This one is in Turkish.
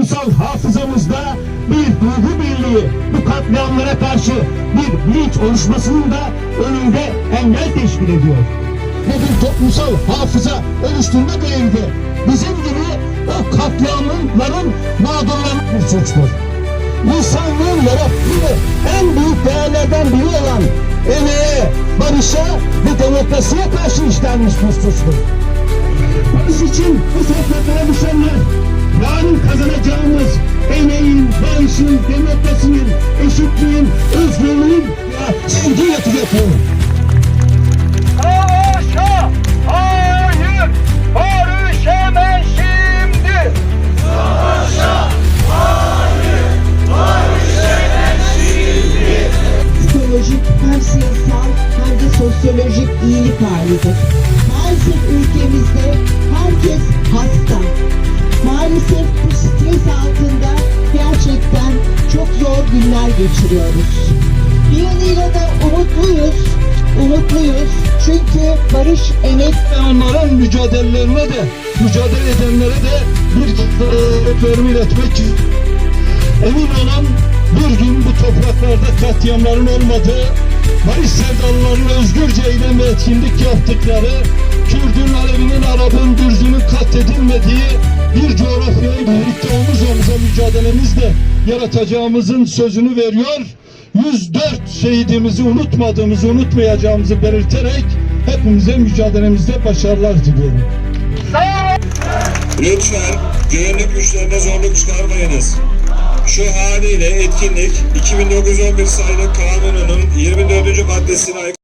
toplumsal hafızamızda bir duygu birliği, bu katliamlara karşı bir bilinç oluşmasının da önünde engel teşkil ediyor. Ve bir toplumsal hafıza oluşturma görevi de bizim gibi o katliamların mağdurlarının bir suçtur. İnsanlığın yarattığı en büyük değerlerden biri olan emeğe, barışa ve demokrasiye karşı işlenmiş bir suçtur. Barış için bu sofralara barışın, demokrasinin, eşitliğin, özgürlüğün ve sevgi yatacaktır. Savaşa hayır, barış hemen şimdi. psikolojik hem siyasal hem de sosyolojik iyilik halidir. Maalesef ülkemizde günler geçiriyoruz. Bir yanıyla da umutluyuz, umutluyuz çünkü barış emek ve onların mücadelelerine de, mücadele edenlere de bir kez iletmek için emin olan bir gün bu topraklarda katliamların olmadığı, barış sevdalıların özgürce eylem ve etkinlik yaptıkları, Kürdün, Alevinin, Arap'ın, Dürzünün katledilmediği bir coğrafyayı birlikte omuz omuza mücadelemizle yaratacağımızın sözünü veriyor. 104 şehidimizi unutmadığımızı, unutmayacağımızı belirterek hepimize mücadelemizde başarılar diliyorum. Lütfen güvenlik güçlerine zorluk çıkarmayınız. Şu haliyle etkinlik 2911 sayılı kanununun 24. maddesine aykırı